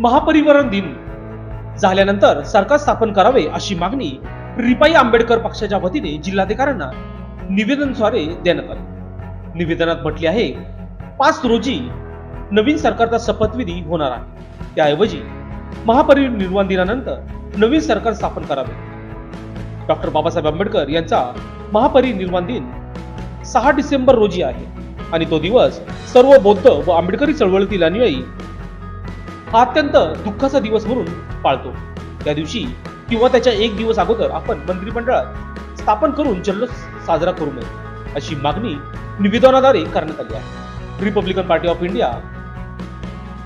महापरिवरण दिन झाल्यानंतर सरकार स्थापन करावे अशी मागणी रिपाई आंबेडकर पक्षाच्या वतीने जिल्हाधिकाऱ्यांना निवेदनद्वारे देण्यात आले. निवेदनात म्हटले आहे पाच रोजी नवीन सरकारचा शपथविधी होणार आहे. त्याऐवजी महापरिनिर्वाण दिनानंतर नवीन सरकार स्थापन करावे. डॉक्टर बाबासाहेब आंबेडकर यांचा महापरिनिर्वाण दिन सहा डिसेंबर रोजी आहे. आणि तो दिवस सर्व बौद्ध व आंबेडकरी चळवळीतील अनुयायी हा अत्यंत दुःखाचा दिवस म्हणून पाळतो. त्या दिवशी किंवा त्याच्या एक दिवस अगोदर आपण मंत्रिमंडळात स्थापन करून जल्लोष साजरा करू नये अशी मागणी निवेदनाद्वारे करण्यात आली आहे. रिपब्लिकन पार्टी ऑफ इंडिया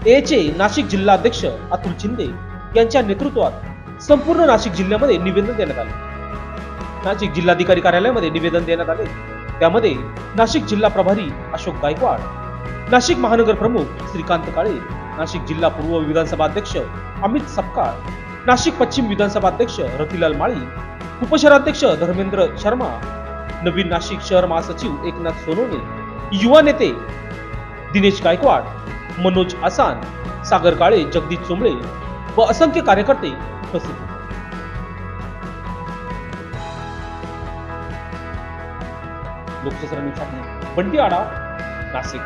एचे नाशिक जिल्हा अध्यक्ष अतुल शिंदे यांच्या नेतृत्वात संपूर्ण नाशिक जिल्ह्यामध्ये निवेदन देण्यात आले. नाशिक जिल्हाधिकारी कार्यालयामध्ये निवेदन देण्यात आले. त्यामध्ये नाशिक जिल्हा प्रभारी अशोक गायकवाड नाशिक महानगर प्रमुख श्रीकांत काळे नाशिक जिल्हा पूर्व विधानसभा अध्यक्ष अमित सपकाळ नाशिक पश्चिम विधानसभा अध्यक्ष रतिलाल माळी उपशहराध्यक्ष धर्मेंद्र शर्मा नवीन नाशिक शहर महासचिव एकनाथ सोनवणे युवा नेते दिनेश गायकवाड मनोज आसान सागर काळे जगदीश चोंबळे व असंख्य कार्यकर्ते उपस्थित होते. लोकशास्त्र बंटी आडा नाशिक.